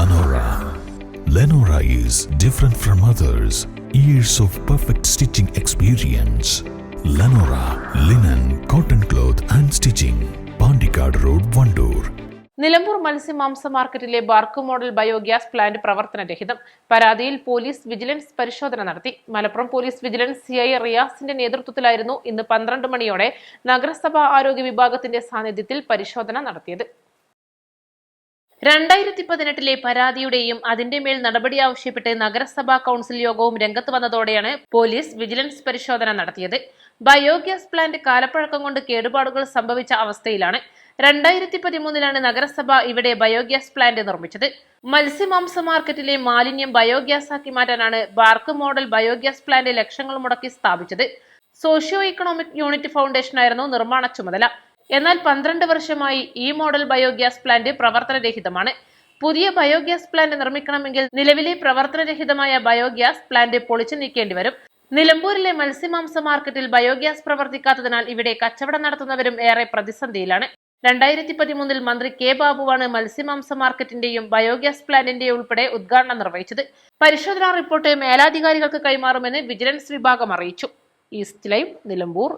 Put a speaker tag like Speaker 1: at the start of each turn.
Speaker 1: Lenora. Lenora is different from others. Years of perfect stitching experience. Lenora linen, cotton cloth and stitching. Pandikad Road, Vandoor.
Speaker 2: Nilambur മത്സ്യമാംസ മാർക്കറ്റിലെ BARC model biogas plant പ്രവർത്തനരഹിതം പരാതിയിൽ police vigilance പരിശോധന നടത്തി Malappuram police vigilance CI റിയാസിന്റെ നേതൃത്വത്തിലായിരുന്നു ഇന്ന് പന്ത്രണ്ട് മണിയോടെ നഗരസഭാ ആരോഗ്യ വിഭാഗത്തിന്റെ സാന്നിധ്യത്തിൽ പരിശോധന നടത്തിയത് രണ്ടായിരത്തി പതിനെട്ടിലെ പരാതിയുടെയും അതിന്റെ മേൽ നടപടി ആവശ്യപ്പെട്ട് നഗരസഭാ കൗൺസിൽ യോഗവും രംഗത്ത് വന്നതോടെയാണ് പോലീസ് വിജിലൻസ് പരിശോധന നടത്തിയത്. ബയോഗ്യാസ് പ്ലാന്റ് കാലപ്പഴക്കം കൊണ്ട് കേടുപാടുകൾ സംഭവിച്ച അവസ്ഥയിലാണ്. രണ്ടായിരത്തി പതിമൂന്നിലാണ് നഗരസഭ ഇവിടെ ബയോഗ്യാസ് പ്ലാന്റ് നിർമ്മിച്ചത്. മത്സ്യമാംസ മാർക്കറ്റിലെ മാലിന്യം ബയോഗ്യാസ് ആക്കി മാറ്റാനാണ് ബാർക്ക് മോഡൽ ബയോഗ്യാസ് പ്ലാന്റ് ലക്ഷങ്ങൾ മുടക്കി സ്ഥാപിച്ചത്. സോഷ്യോ ഇക്കണോമിക് യൂണിറ്റ് ഫൗണ്ടേഷനായിരുന്നു നിർമ്മാണ ചുമതല. എന്നാൽ പന്ത്രണ്ട് വർഷമായി ഈ മോഡൽ ബയോഗ്യാസ് പ്ലാന്റ് പ്രവർത്തനരഹിതമാണ്. പുതിയ ബയോഗ്യാസ് പ്ലാന്റ് നിർമ്മിക്കണമെങ്കിൽ നിലവിലെ പ്രവർത്തനരഹിതമായ ബയോഗ്യാസ് പ്ലാന്റ് പൊളിച്ചു നീക്കേണ്ടി വരും. നിലമ്പൂരിലെ മത്സ്യമാംസ മാർക്കറ്റിൽ ബയോഗ്യാസ് പ്രവർത്തിക്കാത്തതിനാൽ ഇവിടെ കച്ചവടം നടത്തുന്നവരും ഏറെ പ്രതിസന്ധിയിലാണ്. രണ്ടായിരത്തി പതിമൂന്നിൽ മന്ത്രി കെ ബാബുവാണ് മത്സ്യമാംസ മാർക്കറ്റിന്റെയും ബയോഗ്യാസ് പ്ലാന്റിന്റെയും ഉൾപ്പെടെ ഉദ്ഘാടനം നിർവഹിച്ചത്. പരിശോധനാ റിപ്പോർട്ട് മേലാധികാരികൾക്ക് കൈമാറുമെന്ന് വിജിലൻസ് വിഭാഗം അറിയിച്ചു. East live Nilambur.